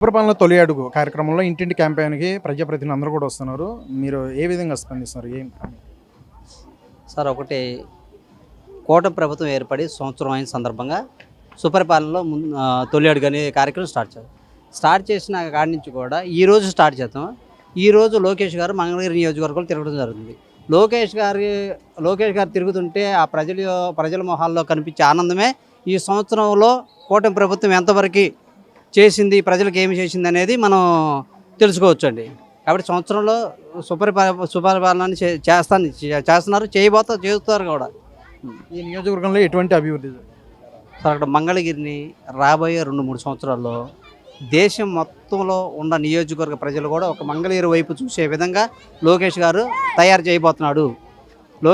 పరిపాలన తొలి అడుగు కార్యక్రమంలో ఇంటింటి క్యాంపెయిన్కి ప్రజాప్రతినిధులు అందరూ కూడా వస్తున్నారు. మీరు ఏ విధంగా స్పందిస్తున్నారు? ఏం సార్ ఒకటి కూటమి ప్రభుత్వం ఏర్పడి సంవత్సరం అయిన సందర్భంగా సుపరిపాలనలో ముందు తొలి అడుగు అనే కార్యక్రమం స్టార్ట్ చేద్దాం స్టార్ట్ చేసిన కాడి నుంచి కూడా ఈ రోజు స్టార్ట్ చేద్దాం ఈ రోజు లోకేష్ గారు మంగళగిరి నియోజకవర్గంలో తిరగడం జరుగుతుంది. లోకేష్ గారి లోకేష్ గారు తిరుగుతుంటే ఆ ప్రజల ప్రజల మొహాల్లో కనిపించే ఆనందమే ఈ సంవత్సరంలో కూటమి ప్రభుత్వం ఎంతవరకు చేసింది ప్రజలకు ఏమి చేసింది అనేది మనం తెలుసుకోవచ్చు అండి కాబట్టి సంవత్సరంలో సుపరిపాలన సుపరిపాలన చేస్తాను చేస్తున్నారు చేయబోతా చేస్తారు కూడా. ఈ నియోజకవర్గంలో ఎటువంటి అభివృద్ధి సార్ అక్కడ మంగళగిరిని రాబోయే రెండు మూడు సంవత్సరాల్లో దేశం మొత్తంలో ఉన్న నియోజకవర్గ ప్రజలు కూడా ఒక మంగళగిరి వైపు చూసే విధంగా లోకేష్ గారు తయారు చేయబోతున్నాడు. లో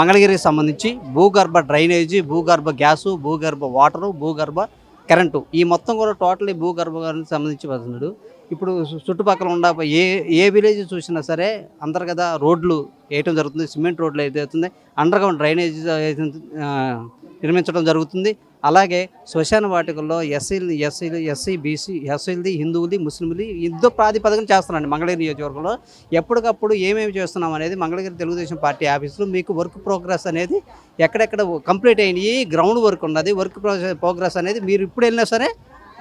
మంగళగిరికి సంబంధించి భూగర్భ డ్రైనేజీ భూగర్భ గ్యాసు భూగర్భ వాటరు భూగర్భ కరెంటు. ఈ మొత్తం కూడా టోటలీ భూగర్భానికి సంబంధించి వస్తున్నాడు. ఇప్పుడు చుట్టుపక్కల ఉన్న ఏ ఏ విలేజ్ చూసినా సరే అంతర్గత రోడ్లు వేయటం జరుగుతుంది సిమెంట్ రోడ్లు అయితే అవుతుంది అండర్ గ్రౌండ్ డ్రైనేజ్ నిర్మించడం జరుగుతుంది. అలాగే శ్మశాన వాటికల్లో ఎస్సీలు ఎస్సీలు ఎస్సీ బీసీ ఎస్సీలది హిందువులది ముస్లింలు యుద్ధ ప్రాతిపదికన చేస్తున్నాండి మంగళగిరి నియోజకవర్గంలో. ఎప్పటికప్పుడు ఏమేమి చేస్తున్నాం అనేది మంగళగిరి తెలుగుదేశం పార్టీ ఆఫీసులో మీకు వర్క్ ప్రోగ్రెస్ అనేది ఎక్కడెక్కడ కంప్లీట్ అయినాయి గ్రౌండ్ వర్క్ ఉన్నది వర్క్ ప్రోగ్రెస్ అనేది మీరు ఇప్పుడు వెళ్ళినా సరే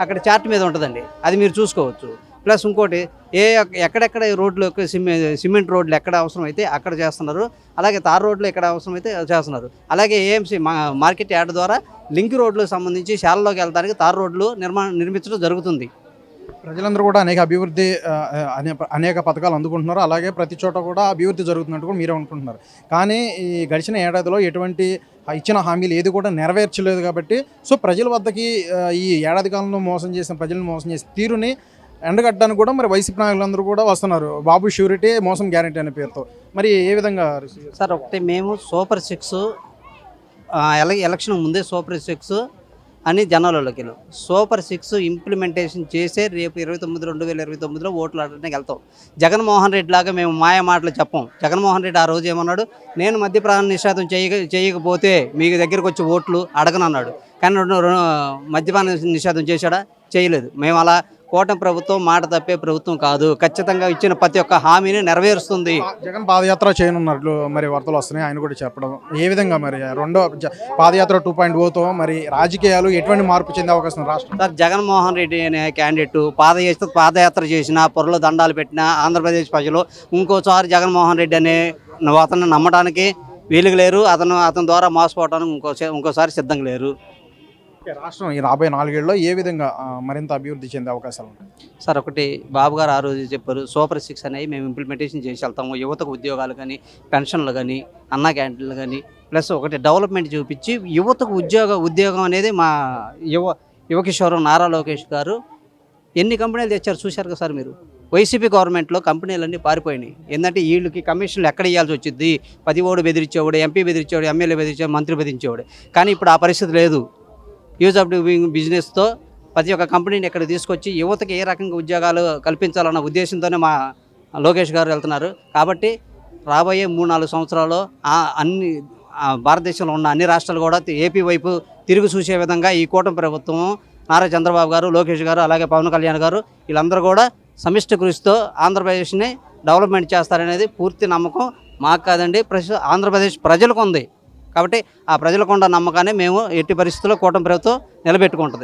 అక్కడ చార్ట్ మీద ఉంటుందండి. అది మీరు చూసుకోవచ్చు. ప్లస్ ఇంకోటి ఏ ఎక్కడెక్కడ రోడ్లు సిమె సిమెంట్ రోడ్లు ఎక్కడ అవసరం అయితే అక్కడ చేస్తున్నారు అలాగే తార్ రోడ్లు ఎక్కడ అవసరం అయితే చేస్తున్నారు. అలాగే ఏఎంసీ మా మార్కెట్ యార్డ్ ద్వారా లింక్ రోడ్లకు సంబంధించి శాలలోకి వెళ్ళడానికి తార్ రోడ్లు నిర్మాణం నిర్మించడం జరుగుతుంది. ప్రజలందరూ కూడా అనేక అభివృద్ధి అనే అనేక పథకాలు అందుకుంటున్నారు. అలాగే ప్రతి చోట కూడా అభివృద్ధి జరుగుతున్నట్టు కూడా మీరు అనుకుంటున్నారు. కానీ ఈ గడిచిన ఏడాదిలో ఎటువంటి ఇచ్చిన హామీలు ఏది కూడా నెరవేర్చలేదు కాబట్టి సో ప్రజల వద్దకి ఈ ఏడాది కాలంలో మోసం చేసిన ప్రజలను మోసం చేసిన తీరుని ఎండగట్టడానికి కూడా మరి వైసీపీ నాయకులందరూ కూడా వస్తున్నారు. బాబు షూరిటీ మోసం గ్యారంటీ అనే పేరుతో. మరి ఏ విధంగా సార్ ఒకటి మేము సూపర్ సిక్స్ ఎల ఎలక్షన్ ముందే సూపర్ సిక్స్ అని జనాలలోకి సూపర్ సిక్స్ ఇంప్లిమెంటేషన్ చేసే రేపు ఇరవై తొమ్మిది రెండు వేల ఇరవై తొమ్మిదిలో ఓట్లు ఆడడానికి వెళ్తాం జగన్మోహన్ రెడ్డి లాగా మేము మాయ మాటలు చెప్పం. జగన్మోహన్ రెడ్డి ఆ రోజు ఏమన్నాడు? నేను మద్యప్రాణ నిషేధం చేయక చేయకపోతే మీ దగ్గరికి వచ్చి ఓట్లు అడగనన్నాడు. కానీ మద్యపాన నిషేధం చేశాడా? చేయలేదు. మేము అలా కూటమి ప్రభుత్వం మాట తప్పే ప్రభుత్వం కాదు. ఖచ్చితంగా ఇచ్చిన ప్రతి ఒక్క హామీని నెరవేరుస్తుంది. జగన్ పాదయాత్ర చేయనున్నట్లు మరి వార్తలు వస్తున్నాయి. ఆయన కూడా చెప్పడం ఏ విధంగా మరి? రెండో పాదయాత్ర టూ పాయింట్ ఓతో మరి రాజకీయాలు ఎటువంటి మార్పు చెందే అవకాశం రాష్ట్రం సార్ జగన్మోహన్ రెడ్డి అనే క్యాండిడేట్ పాదయాత్ర పాదయాత్ర చేసిన పొరలో దండాలు పెట్టిన ఆంధ్రప్రదేశ్ ప్రజలు ఇంకోసారి జగన్మోహన్ రెడ్డి అనే అతను నమ్మడానికి వీలుగా లేరు. అతను అతని ద్వారా మోసపోవడానికి ఇంకో ఇంకోసారి సిద్ధంగా లేరు. రాష్ట్రం ఈ రాబోయే నాలుగేళ్ళలో ఏ విధంగా మరింత అభివృద్ధి చెందే అవకాశాలు ఉన్నాయి సార్ ఒకటి బాబు గారు ఆ రోజు చెప్పారు సూపర్ సిక్స్ అనేవి మేము ఇంప్లిమెంటేషన్ చేసి వెళ్తాము యువతకు ఉద్యోగాలు కానీ పెన్షన్లు కానీ అన్నా క్యాంటీన్లు కానీ ప్లస్ ఒకటి డెవలప్మెంట్ చూపించి యువతకు ఉద్యోగ ఉద్యోగం అనేది మా యువ యువకిషోరం నారా లోకేష్ గారు ఎన్ని కంపెనీలు తెచ్చారు చూశారు కదా సార్ మీరు? వైసీపీ గవర్నమెంట్లో కంపెనీలన్నీ పారిపోయినాయి. ఏంటంటే వీళ్ళకి కమిషన్లు ఎక్కడ ఇవ్వాల్సి వచ్చింది పది ఓడు బెదిరించేవాడు ఎంపీ బెదిరించేవాడు ఎమ్మెల్యే బెదిరించేవాడు మంత్రి బెదిరించేవాడు. కానీ ఇప్పుడు ఆ పరిస్థితి లేదు. యూజ్ ఆఫ్ డూయింగ్ బిజినెస్తో ప్రతి ఒక్క కంపెనీని ఇక్కడ తీసుకొచ్చి యువతకి ఏ రకంగా ఉద్యోగాలు కల్పించాలన్న ఉద్దేశంతోనే మా లోకేష్ గారు వెళ్తున్నారు. కాబట్టి రాబోయే మూడు నాలుగు సంవత్సరాలు అన్ని భారతదేశంలో ఉన్న అన్ని రాష్ట్రాలు కూడా ఏపీ వైపు తిరిగి చూసే విధంగా ఈ కూటమి ప్రభుత్వం నారా చంద్రబాబు గారు లోకేష్ గారు అలాగే పవన్ కళ్యాణ్ గారు వీళ్ళందరూ కూడా సమిష్టి కృషితో ఆంధ్రప్రదేశ్ని డెవలప్మెంట్ చేస్తారనేది పూర్తి నమ్మకం మాకు కాదండి. ప్రస్తుతం ఆంధ్రప్రదేశ్ ప్రజలకు ఉంది. కాబట్టి ఆ ప్రజలకు ఉన్న నమ్మకాన్ని మేము ఎట్టి పరిస్థితుల్లో కూటమి ప్రభుత్వం నిలబెట్టుకుంటుంది.